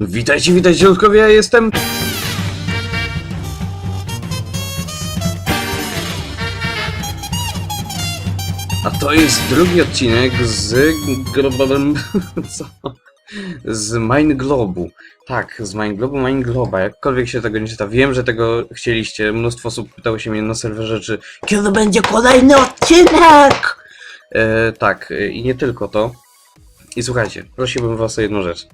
Witajcie, witajcie, Ludkowie, ja jestem... A to jest drugi odcinek z globem... co? Z Mine Globu. Tak, z Mine Globu, Mine Globa, jakkolwiek się tego nie czyta. Wiem, że tego chcieliście, mnóstwo osób pytało się mnie na serwerze, czy kiedy będzie kolejny odcinek? E, tak, i nie tylko to. I słuchajcie, prosiłbym was o jedną rzecz.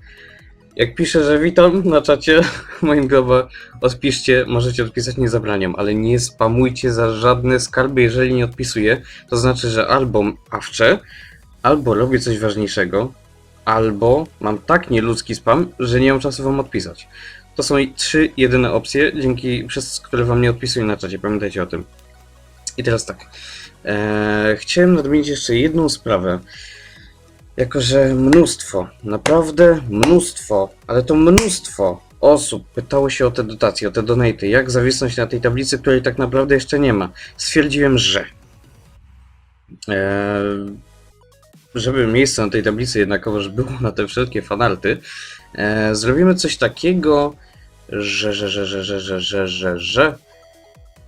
Jak piszę, że witam na czacie moim globa, odpiszcie, możecie odpisać nie zabraniam, ale nie spamujcie za żadne skarby, jeżeli nie odpisuję, to znaczy, że albo awczę, albo robię coś ważniejszego, albo mam tak nieludzki spam, że nie mam czasu wam odpisać. To są trzy jedyne opcje, dzięki przez które wam nie odpisuję na czacie, pamiętajcie o tym. I teraz tak, eee, chciałem nadmienić jeszcze jedną sprawę. Jako, że mnóstwo, naprawdę mnóstwo, ale to mnóstwo osób pytało się o te dotacje, o te donaty, jak zawisnąć na tej tablicy, której tak naprawdę jeszcze nie ma. Stwierdziłem, że. E, żeby miejsce na tej tablicy jednakowoż było na te wszelkie fanarty, e, zrobimy coś takiego, że, że, że, że, że, że, że, że, że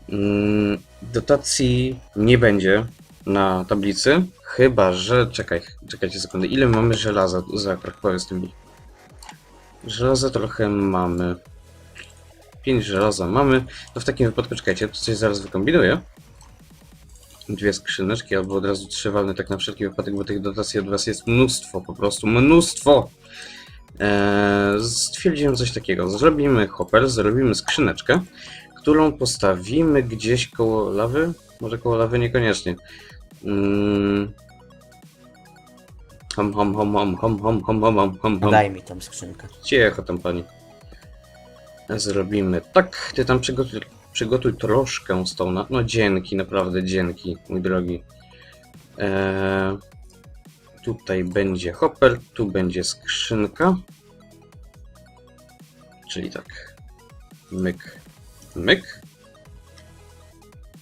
mm, dotacji nie będzie na tablicy, chyba że. Czekaj, czekajcie sekundę. Ile mamy żelaza za Krakowie z tymi? Żelaza trochę mamy. 5 żelaza mamy. To w takim wypadku czekajcie, to coś zaraz wykombinuję. Dwie skrzyneczki, albo od razu trzy walne, tak na wszelki wypadek, bo tych dotacji od was jest mnóstwo, po prostu mnóstwo! Eee, stwierdziłem coś takiego. Zrobimy hopper, zrobimy skrzyneczkę, którą postawimy gdzieś koło lawy. Może koło lawy niekoniecznie. Mm. Hom, hom, hom, hom, hom, hom, hom, hom, hom, hom, hom. Daj mi tą skrzynkę. Cicho tam pani. Zrobimy tak. Ty tam przygotuj, przygotuj troszkę stona. No dzięki, naprawdę dzięki, mój drogi. Eee, tutaj będzie hopper, tu będzie skrzynka. Czyli tak. Myk, myk.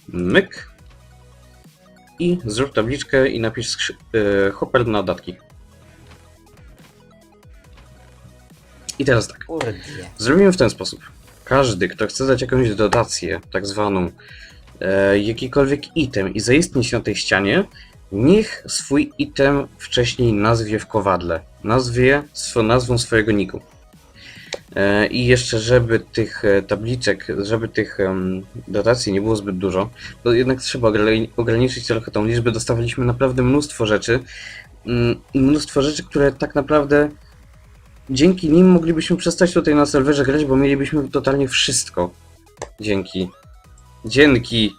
Myk. I zrób tabliczkę i napisz e, hopper na datki. I teraz tak. Zrobimy w ten sposób. Każdy, kto chce dać jakąś dotację, tak zwaną, e, jakikolwiek item i zaistnieć na tej ścianie, niech swój item wcześniej nazwie w kowadle. Nazwie swo, nazwą swojego niku. E, I jeszcze, żeby tych e, tabliczek, żeby tych dotacji nie było zbyt dużo, to jednak trzeba ograni- ograniczyć trochę tą liczbę. Dostawaliśmy naprawdę mnóstwo rzeczy mm, mnóstwo rzeczy, które tak naprawdę dzięki nim moglibyśmy przestać tutaj na serwerze grać, bo mielibyśmy totalnie wszystko. Dzięki. Dzięki.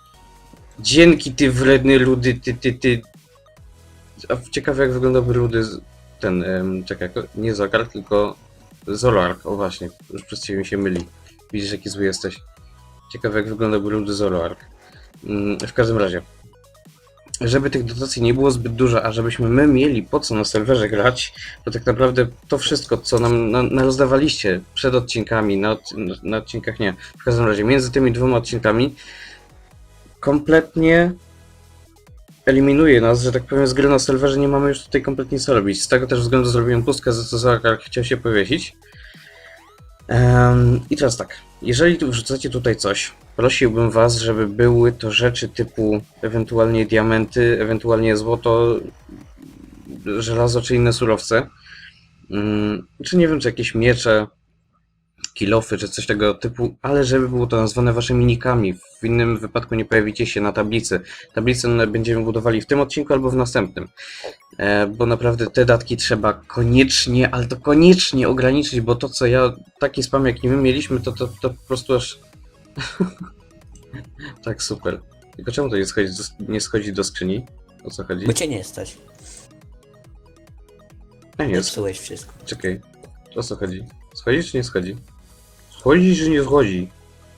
Dzięki ty wredny ludy, ty, ty, ty. A ciekawe jak wyglądałby ludy z- ten, em, czekaj, nie Zogar, tylko Zoroark, o właśnie, już przez ciebie mi się myli. Widzisz jaki zły jesteś. Ciekawe jak wyglądałby ludy Zoroark. Mm, w każdym razie. Żeby tych dotacji nie było zbyt dużo, a żebyśmy my mieli po co na serwerze grać, to tak naprawdę to wszystko, co nam na, na rozdawaliście przed odcinkami, na, od, na, na odcinkach nie, w każdym razie między tymi dwoma odcinkami, kompletnie eliminuje nas, że tak powiem, z gry na serwerze nie mamy już tutaj kompletnie co robić. Z tego też względu zrobiłem pustkę, za co Zakar chciał się powiesić. Em, I teraz tak, jeżeli wrzucacie tutaj coś, prosiłbym was, żeby były to rzeczy typu ewentualnie diamenty, ewentualnie złoto, żelazo czy inne surowce. Mm, czy nie wiem, czy jakieś miecze, kilofy, czy coś tego typu, ale żeby było to nazwane waszymi nikami. W innym wypadku nie pojawicie się na tablicy. Tablicę będziemy budowali w tym odcinku albo w następnym. E, bo naprawdę te datki trzeba koniecznie, ale to koniecznie ograniczyć, bo to co ja, taki spam jaki my mieliśmy, to, to, to po prostu aż... tak, super. Tylko czemu to nie schodzi, do, nie schodzi do skrzyni? O co chodzi? Bo cię nie stać. A nie, Zepsułeś wszystko. Czekaj, o co chodzi? Schodzi czy nie schodzi? Schodzi czy nie schodzi?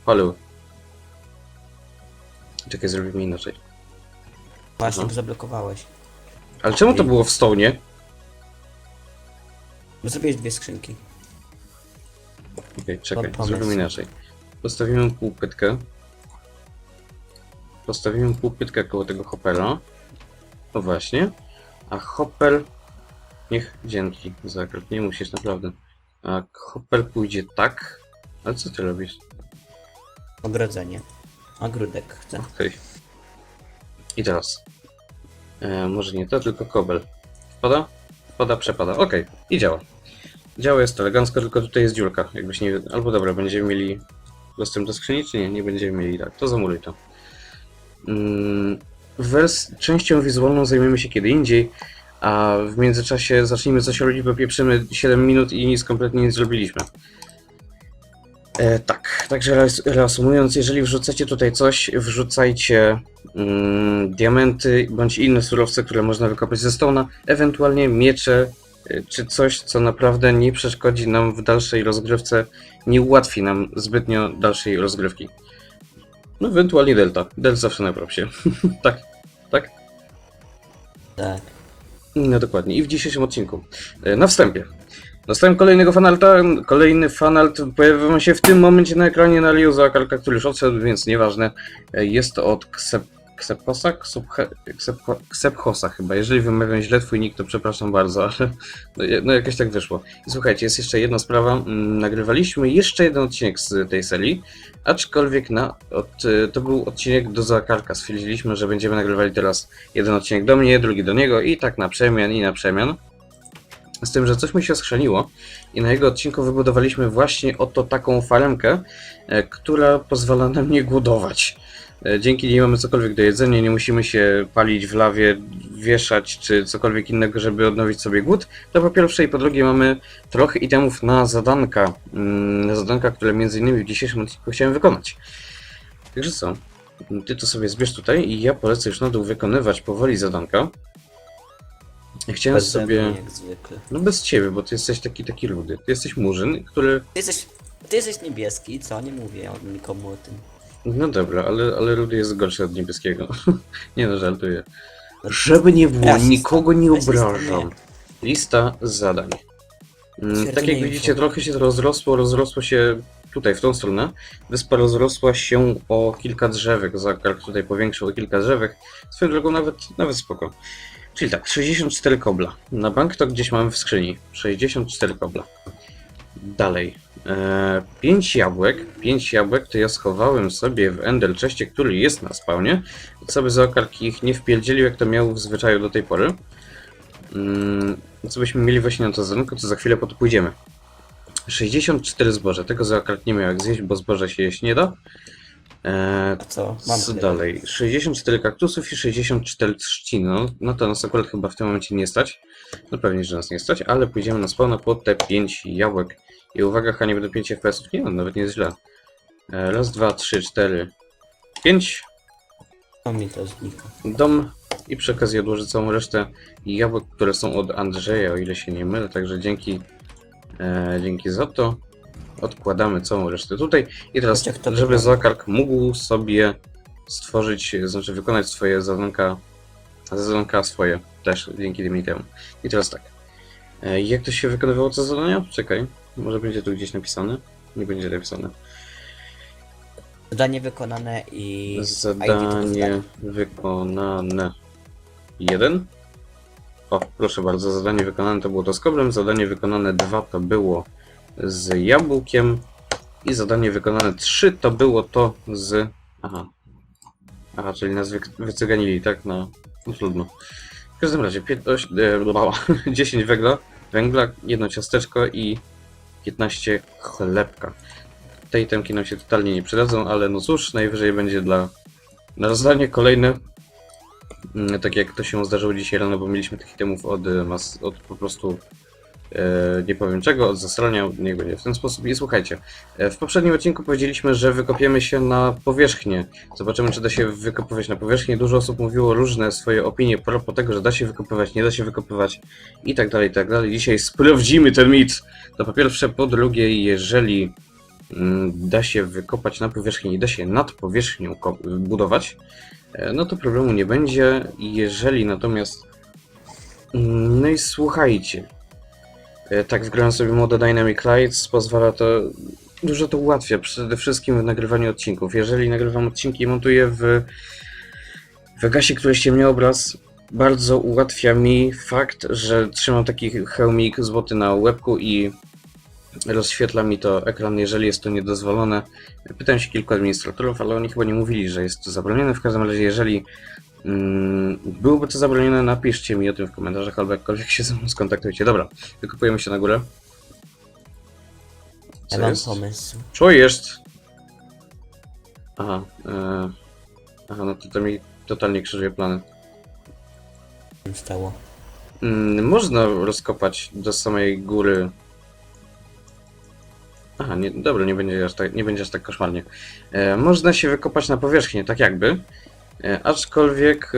Halo. Czekaj, zrobimy inaczej. Właśnie Aha. go zablokowałeś. Ale czemu to było w stołnie? Bo zrobiłeś dwie skrzynki. Okej, czekaj, pomysł. zrobimy inaczej. Postawimy półpytkę. Postawimy półpytkę koło tego hoppera. O właśnie. A hopper... Niech dzięki za akurat nie musisz naprawdę. A Hopper pójdzie tak. Ale co ty robisz? Ogrodzenie. Ogródek chcę. Okej. I teraz. E, może nie to, tylko kobel. Wpada? Wpada, przepada. Okej, i działa. Działa jest elegancko, tylko tutaj jest dziurka. Jakbyś nie. Albo dobra, będziemy mieli dostęp do skrzyni, czy nie? Nie będziemy mieli tak. To zamuluj to. Mm, wers częścią wizualną zajmiemy się kiedy indziej, a w międzyczasie zacznijmy coś robić, bo pieprzymy 7 minut i nic kompletnie nie zrobiliśmy. E, tak, także reas- reasumując, jeżeli wrzucacie tutaj coś, wrzucajcie mm, diamenty bądź inne surowce, które można wykopać ze stona, ewentualnie miecze, y, czy coś, co naprawdę nie przeszkodzi nam w dalszej rozgrywce, nie ułatwi nam zbytnio dalszej rozgrywki. No, ewentualnie delta. Delta zawsze na propsie. tak, tak. Tak. No dokładnie. I w dzisiejszym odcinku. E, Na wstępie. Dostałem kolejnego fanalta. Kolejny fanalt pojawił się w tym momencie na ekranie na Liuza Kalka, który już odszedł, więc nieważne. E, Jest to od Ksep, Ksephosa chyba. Jeżeli wymawiam źle twój nick, to przepraszam bardzo, ale no, no jakoś tak wyszło. Słuchajcie, jest jeszcze jedna sprawa. Mm, Nagrywaliśmy jeszcze jeden odcinek z tej serii, aczkolwiek na, od, e, to był odcinek do Zakarka. Stwierdziliśmy, że będziemy nagrywali teraz jeden odcinek do mnie, drugi do niego i tak na przemian i na przemian. Z tym, że coś mi się schrzaniło i na jego odcinku wybudowaliśmy właśnie oto taką faremkę, e, która pozwala nam nie głodować. E, Dzięki niej mamy cokolwiek do jedzenia, nie musimy się palić w lawie, wieszać czy cokolwiek innego, żeby odnowić sobie głód. To po pierwsze i po drugie mamy trochę itemów na zadanka, mm, na zadanka, które między innymi w dzisiejszym odcinku chciałem wykonać. Także co, ty to sobie zbierz tutaj i ja polecę już na dół wykonywać powoli zadanka. Chciałem Bez sobie... sobie... jak zwykle. No bez ciebie, bo ty jesteś taki taki rudy. Ty jesteś murzyn, który. Ty jesteś, ty jesteś niebieski, co? Nie mówię nikomu o tym. No dobra, ale, ale rudy jest gorszy od niebieskiego. nie no, żartuję. Żeby nie było, Rasista. nikogo nie Rasista, obrażam. Lista zadań. Mm, Tak jak Twierdzenie widzicie, info. trochę się to rozrosło, rozrosło się tutaj, w tą stronę. Wyspa rozrosła się o kilka drzewek, Zakark tutaj powiększył o kilka drzewek. Swoją drogą nawet, nawet spoko. Czyli tak, 64 kobla. Na bank to gdzieś mamy w skrzyni. 64 kobla. Dalej. E, 5 jabłek. 5 jabłek to ja schowałem sobie w Ender Chestie, który jest na spawnie. Co by Zakark ich nie wpierdzielił, jak to miał w zwyczaju do tej pory. Mm, co byśmy mieli właśnie na to zadanko, to za chwilę po to pójdziemy. 64 zboże. Tego Zakark nie miał jak zjeść, bo zboże się jeść nie da. E, co? Mam co dalej? 64 kaktusów i 64 trzciny. No, no to nas akurat chyba w tym momencie nie stać. No pewnie, że nas nie stać, ale pójdziemy na spawna po te 5 jabłek. I uwaga, Hanie, będą 5 FPS-ów. Nie no, nawet nie jest źle. E, Raz, dwa, trzy, cztery, pięć. To mi to znika. Dom i przy okazji odłożę całą resztę jabłek, które są od Andrzeja, o ile się nie mylę, także dzięki, e, dzięki za to. Odkładamy całą resztę tutaj i teraz, Chociaż to żeby wygląda. Zakark mógł sobie stworzyć, znaczy wykonać swoje zadanka, zadanka swoje też dzięki itemom. I teraz tak, e, jak to się wykonywało te zadania? Czekaj, może będzie tu gdzieś napisane? Nie będzie napisane. Zadanie wykonane i... Zadanie wykonane. Jeden. O, proszę bardzo, zadanie wykonane to było to z koblem, zadanie wykonane dwa to było z jabłkiem i zadanie wykonane trzy to było to z... Aha. Aha, czyli nas wy wycyganili, tak? No, no trudno. W każdym razie, 15, e, blabała, 10 węgla, węgla, jedno ciasteczko i 15 chlebka. Te itemki nam się totalnie nie przydadzą, ale no cóż, najwyżej będzie dla na rozdanie kolejne. Mm, Tak jak to się zdarzyło dzisiaj rano, bo mieliśmy tych itemów od, e, od po prostu nie powiem czego, od zasrania, będzie w ten sposób. I słuchajcie, e, w poprzednim odcinku powiedzieliśmy, że wykopiemy się na powierzchnię. Zobaczymy, czy da się wykopywać na powierzchnię. Dużo osób mówiło różne swoje opinie propos tego, że da się wykopywać, nie da się wykopywać i tak dalej, i tak dalej. Dzisiaj sprawdzimy ten mit. To po pierwsze, po drugie, jeżeli mm, da się wykopać na powierzchni i da się nad powierzchnią budować, e, no to problemu nie będzie. Jeżeli natomiast. Mm, No i słuchajcie. E, Tak, wgrałem sobie modę Dynamic Lights, pozwala to. Dużo to ułatwia, przede wszystkim w nagrywaniu odcinków. Jeżeli nagrywam odcinki i montuję w Vegasie, który ściemnia obraz, bardzo ułatwia mi fakt, że trzymam taki hełmik złoty na łebku i rozświetla mi to ekran, jeżeli jest to niedozwolone. Pytałem się kilku administratorów, ale oni chyba nie mówili, że jest to zabronione. W każdym razie, jeżeli byłoby to zabronione, napiszcie mi o tym w komentarzach albo jakkolwiek się ze mną skontaktujcie. Dobra, wykupujemy się na górę. Ja Co mam jest? pomysł. Co jest? Aha, e... Aha, no to to mi totalnie krzyżuje plany. Co się stało? Mm, można rozkopać do samej góry. Aha, nie, dobra, nie będzie aż tak, nie będzie aż tak koszmarnie. E, można się wykopać na powierzchnię, tak jakby. E, aczkolwiek.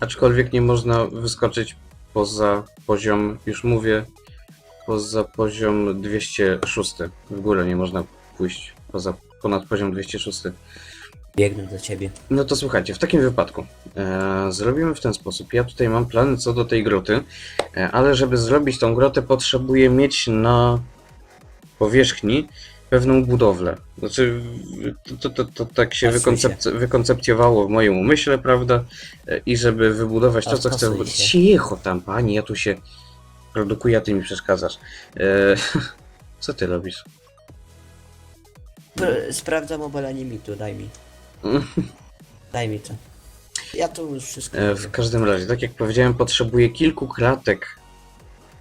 aczkolwiek nie można wyskoczyć poza poziom, już mówię, poza poziom 206. W górę nie można pójść poza ponad poziom 206. Biegnę do ciebie. No to słuchajcie, w takim wypadku e, zrobimy w ten sposób. Ja tutaj mam plany co do tej groty, e, ale żeby zrobić tą grotę, potrzebuję mieć na powierzchni pewną budowlę. Znaczy, to, to, to, to tak się wykoncepc- wykoncepcjowało w moim umyśle, prawda? E, I żeby wybudować to, co chcę. Cicho tam, pani, ja tu się produkuję, a ty mi przeszkadzasz. E, co ty robisz? Pr- Sprawdzam obalanie mitu, daj mi. Daj mi to. Ja tu już wszystko. E, W każdym razie, tak jak powiedziałem, potrzebuję kilku kratek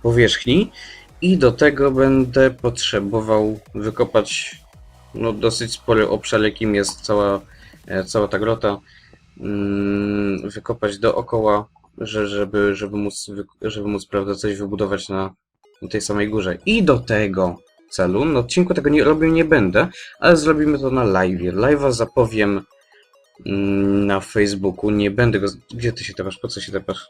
powierzchni i do tego będę potrzebował wykopać no, dosyć spory obszar, jakim jest cała, e, cała ta grota. Mm, Wykopać dookoła, że, żeby, żeby, móc, żeby móc prawda, coś wybudować na, tej samej górze. I do tego celu, na odcinku tego nie robię nie będę, ale zrobimy to na live. Live'a zapowiem mm, na Facebooku. Nie będę go. Gdzie ty się tepasz? Po co się tepasz?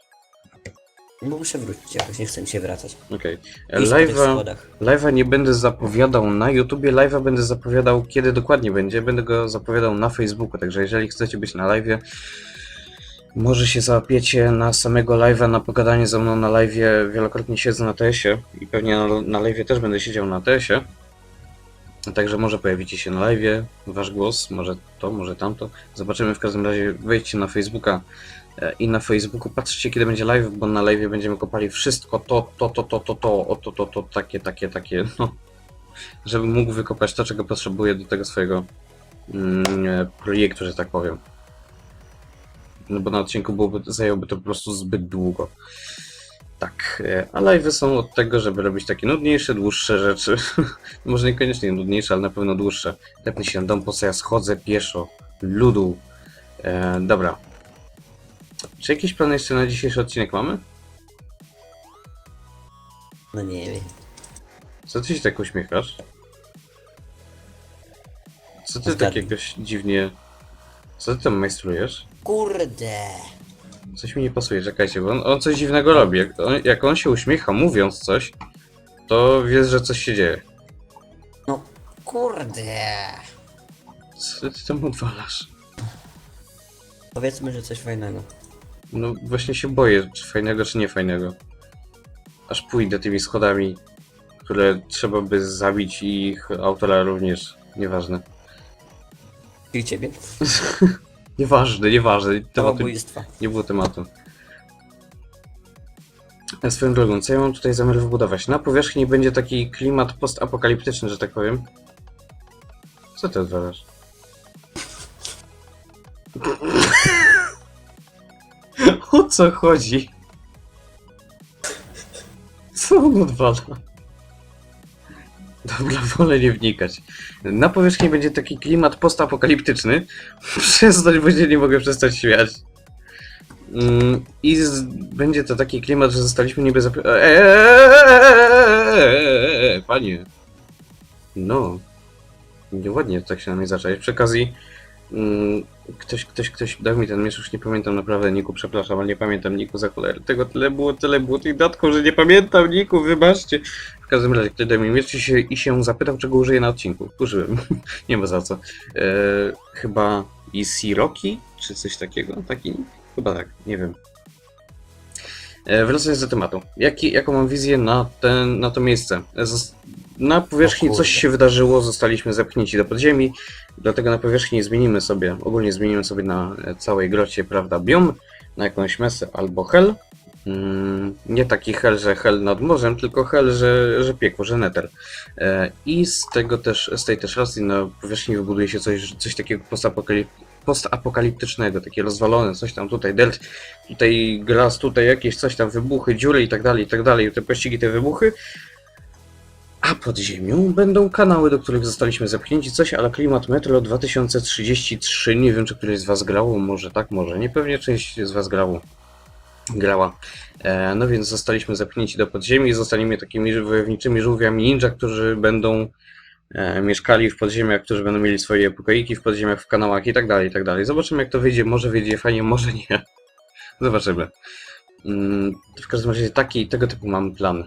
Bo muszę wrócić jakoś, nie chcę mi się wracać. Okej. Iść po tych Live'a, schodach. live'a nie będę zapowiadał na YouTubie, live'a będę zapowiadał kiedy dokładnie będzie. Będę go zapowiadał na Facebooku, także jeżeli chcecie być na live'ie, może się załapiecie na samego live'a, na pogadanie ze mną na live'ie. Wielokrotnie siedzę na TS-ie i pewnie na, na live'ie też będę siedział na TS-ie. Także może pojawicie się na live'ie, wasz głos, może to, może tamto. Zobaczymy w każdym razie, wejdźcie na Facebooka i na Facebooku patrzcie kiedy będzie live, bo na live'ie będziemy kopali wszystko to, to, to, to, to, to, o, to, to, to, takie, takie, takie, no. Żebym mógł wykopać to, czego potrzebuję do tego swojego mm, projektu, że tak powiem. No bo na odcinku byłoby, zajęłoby to po prostu zbyt długo. Tak, e, a live'y są od tego, żeby robić takie nudniejsze, dłuższe rzeczy. Może niekoniecznie nudniejsze, ale na pewno dłuższe. Tepnij się na dom, po co ja schodzę pieszo. Ludu. E, dobra. Czy jakieś plany jeszcze na dzisiejszy odcinek mamy? No nie wiem. Co ty się tak uśmiechasz? Co ty tak jakoś dziwnie... Co ty tam majstrujesz? Kurde! Coś mi nie pasuje, czekajcie, bo on, on coś dziwnego robi. Jak on, jak on się uśmiecha mówiąc coś, to wiesz, że coś się dzieje. No kurde! Co ty tam odwalasz? Powiedzmy, że coś fajnego. No właśnie się boję, czy fajnego, czy nie fajnego. Aż pójdę tymi schodami, które trzeba by zabić i ich autora również. Nieważne. I ciebie? Nieważne, nieważne. Tematu, Samobójstwa. nie było tematu. A Swoją drogą, co ja mam tutaj zamiar wybudować? Na powierzchni będzie taki klimat postapokaliptyczny, że tak powiem. Co ty odwalasz? O co chodzi? Co on odwala? Dobra, wolę nie wnikać. Na powierzchni będzie taki klimat postapokaliptyczny. Przestać, bo się nie mogę przestać śmiać. Mm, I z, będzie to taki klimat, że zostaliśmy niby zapy... Eee, panie. No. Nieładnie tak się na mnie zacząć. Przy okazji mm, ktoś, ktoś, ktoś dał mi ten miecz, już nie pamiętam naprawdę Niku, przepraszam, ale nie pamiętam Niku za cholerę. Tego tyle było, tyle było tych datków, że nie pamiętam Niku, wybaczcie. W każdym razie ktoś dał mi miecz i się, i się zapytał, czego użyję na odcinku. Użyłem. nie ma za co. E, chyba i Siroki, czy coś takiego? Taki? Chyba tak, nie wiem. E, Wracając do tematu. Jaki, jaką mam wizję na, ten, na to miejsce? Na powierzchni coś się wydarzyło, zostaliśmy zepchnięci do podziemi, dlatego na powierzchni zmienimy sobie, ogólnie zmienimy sobie na e, całej grocie, prawda, biom, na jakąś mesę albo hell. Mm, nie taki hel, że hel nad morzem, tylko hel, że, że piekło, że neter. E, I z tego też, z tej też racji na powierzchni wybuduje się coś, coś takiego postapokali- postapokaliptycznego, takie rozwalone, coś tam tutaj delt, tutaj glas, tutaj jakieś coś tam, wybuchy, dziury i tak dalej, i tak dalej, te pościgi, te wybuchy. A pod ziemią będą kanały, do których zostaliśmy zepchnięci, coś ale klimat Metro 2033. Nie wiem, czy któryś z Was grało, może tak, może nie. Pewnie część z Was grało. Grała. E, no więc zostaliśmy zepchnięci do podziemi zostaniemy takimi wojowniczymi żółwiami ninja, którzy będą e, mieszkali w podziemiach, którzy będą mieli swoje pokoiki w podziemiach, w kanałach i tak dalej, i tak dalej. Zobaczymy, jak to wyjdzie. Może wyjdzie fajnie, może nie. Zobaczymy. Mm, w każdym razie taki, tego typu mam plan.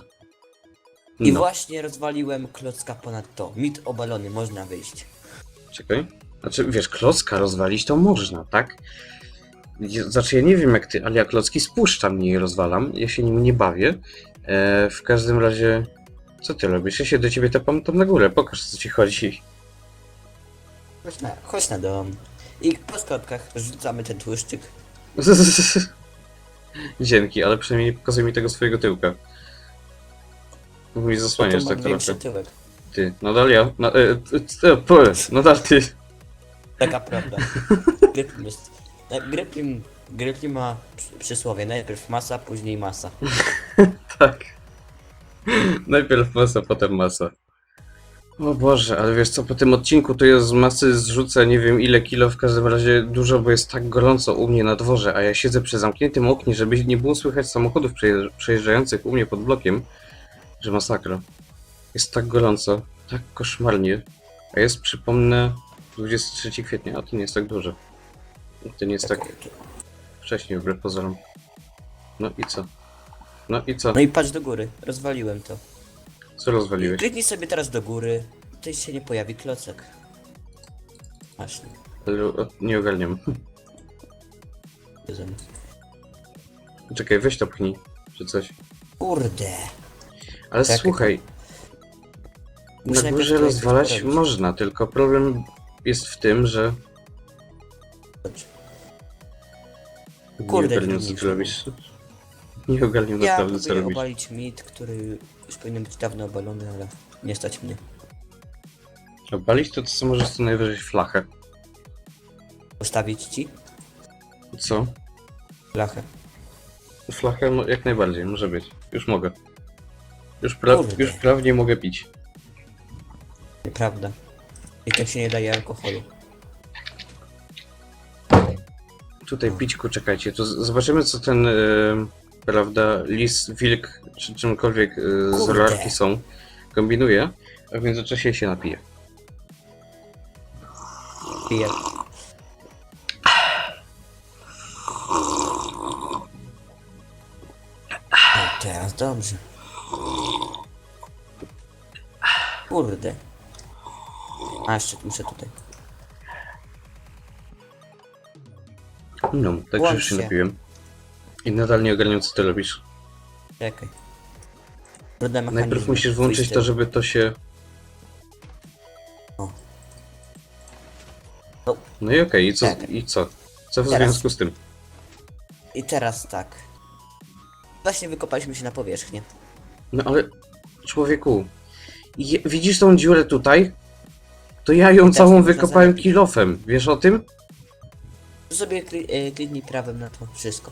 I No. właśnie rozwaliłem klocka ponad to. Mit obalony, można wyjść. Czekaj. Znaczy, wiesz, klocka rozwalić to można, tak? Ja- Znaczy, ja nie wiem jak ty, ale ja klocki spuszczam, nie je rozwalam. Ja się nim nie bawię. E, w każdym razie, co ty robisz? Ja się do ciebie tepam tam na górę, pokaż co ci chodzi. Chodź na, chodź na dom. I po schodkach rzucamy ten tłuszczyk. Dzięki, ale przynajmniej nie pokazuj mi tego swojego tyłka. Mi zasłaniasz tak trochę. tyłek. Ty, nadal ja. Na, e, e, e, po, nadal ty. Taka prawda. Grypim jest. e, Grypim ma przy- przysłowie. Najpierw masa, później masa. Tak. Najpierw masa, potem masa. O Boże, ale wiesz co, po tym odcinku to ja z masy zrzucę nie wiem ile kilo, w każdym razie dużo, bo jest tak gorąco u mnie na dworze, a ja siedzę przy zamkniętym oknie, żeby nie było słychać samochodów przejeżdż- przejeżdżających u mnie pod blokiem, że masakra. Jest tak gorąco, tak koszmarnie, a jest, przypomnę, 23 kwietnia, a to nie jest tak dużo. To nie jest tak wcześnie wbrew pozorom. No i co? No i co? No i patrz do góry. Rozwaliłem to. Co rozwaliłeś? Kliknij sobie teraz do góry. Tutaj się nie pojawi klocek. Właśnie. Ale o, nie ogarniam. Czekaj, weź to pchnij, czy coś. Kurde. Ale Tak. słuchaj, Muszę na najpierw górze to rozwalać można, tylko problem jest w tym, że nie Kurde, ogarniam co ty nie robisz. Nie ogarniam Ja naprawdę co próbuję robisz. obalić mit, który już powinien być dawno obalony, ale nie stać mnie. Obalić to co możesz co najwyżej flachę. Postawić ci Co? flachę. Flachę jak najbardziej, może być. Już mogę. Już, pra Kurde. już prawnie mogę pić. Nieprawda. I tak się nie daje alkoholu. Tutaj pićku, czekajcie, to z- zobaczymy co ten, e, prawda, lis, wilk, czy czymkolwiek e, z Kurde. rolarki są, kombinuje, a w międzyczasie się napije. Piję. O, teraz dobrze. Kurde. A, jeszcze muszę tutaj. No, tak Łącz już się się. napiłem. I nadal nie ogarniam co ty robisz. Czekaj. Najpierw musisz włączyć to, żeby to się... O. No. No i okej, i co? Tak. I co? Co w Teraz. związku z tym? I teraz tak. Właśnie wykopaliśmy się na powierzchnię. No ale, człowieku, je, widzisz tą dziurę tutaj? To ja ją całą można wykopałem kilofem, wiesz o tym? Tu sobie kli, kliknij prawym na to wszystko.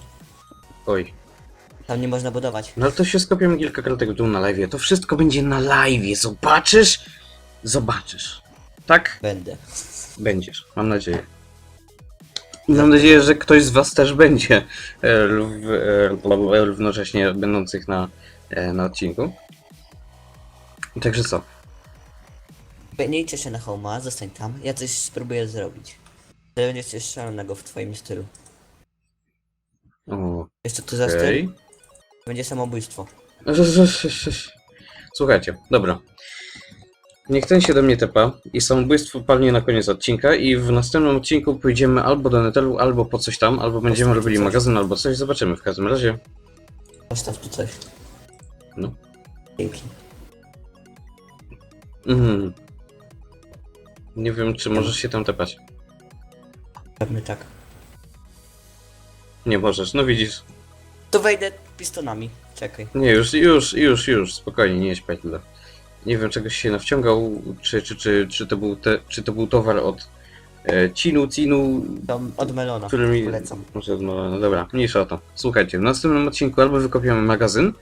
Oj, Tam nie można budować. no ale to się skopiemy kilka kratek w dół na live. To wszystko będzie na live, zobaczysz? Zobaczysz. Tak? Będę. Będziesz, mam nadzieję. I mam nadzieję, że ktoś z Was też będzie e, e, równocześnie będących na, e, na odcinku. Także co? Nie idźcie się na homa, zostań tam. Ja coś spróbuję zrobić. To będzie coś szalonego w twoim stylu. O, Jeszcze tu za okej. styl będzie samobójstwo. Słuchajcie, dobra. Niech ten się do mnie tepa i samobójstwo palnie na koniec odcinka i w następnym odcinku pójdziemy albo do Netheru, albo po coś tam, albo będziemy robili coś. magazyn, albo coś, zobaczymy w każdym razie. Postaw tu coś. No. Dzięki. Mhm. Nie wiem, czy możesz się tam tepać. Pewnie tak. Nie możesz, no widzisz. To wejdę pistonami. Czekaj. Nie, już, już, już, już, spokojnie, nie śpiać tyle. Nie wiem, czegoś się nawciągał, czy, czy, czy, czy, to, był te, czy to był towar od e, Cinu, Cinu, To od Melona. który mi... Polecam. Może od no dobra, mniejsza o to. Słuchajcie, w następnym odcinku albo wykopiemy magazyn,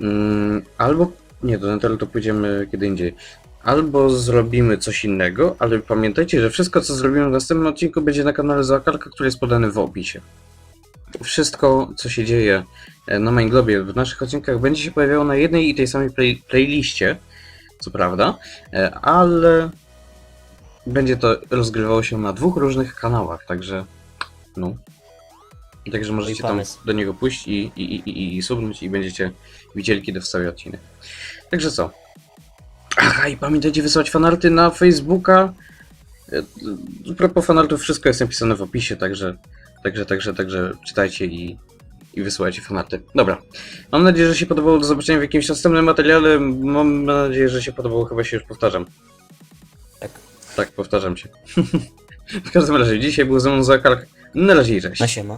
mm, albo... Nie, do Netalu to pójdziemy kiedy indziej. Albo zrobimy coś innego, ale pamiętajcie, że wszystko, co zrobimy w następnym odcinku, będzie na kanale Zoakalka, który jest podany w opisie. Wszystko, co się dzieje e, na Main Globie w naszych odcinkach, będzie się pojawiało na jednej i tej samej play playliście, co prawda, e, ale będzie to rozgrywało się na dwóch różnych kanałach, także no. Także możecie tam do niego pójść i, i, i, i, i subnąć i będziecie widzieli, kiedy wstawię odcinek. Także co? Aha, i pamiętajcie wysłać fanarty na Facebooka. E, A propos fanartów, wszystko jest napisane w opisie, także, także, także, także czytajcie i, i wysyłajcie fanarty. Dobra. Mam nadzieję, że się podobało. Do zobaczenia w jakimś następnym materiale. Mam nadzieję, że się podobało. Chyba się już powtarzam. Tak. Tak, powtarzam się. w każdym razie, dzisiaj był ze mną Zakark. Na razie i cześć. Na siema.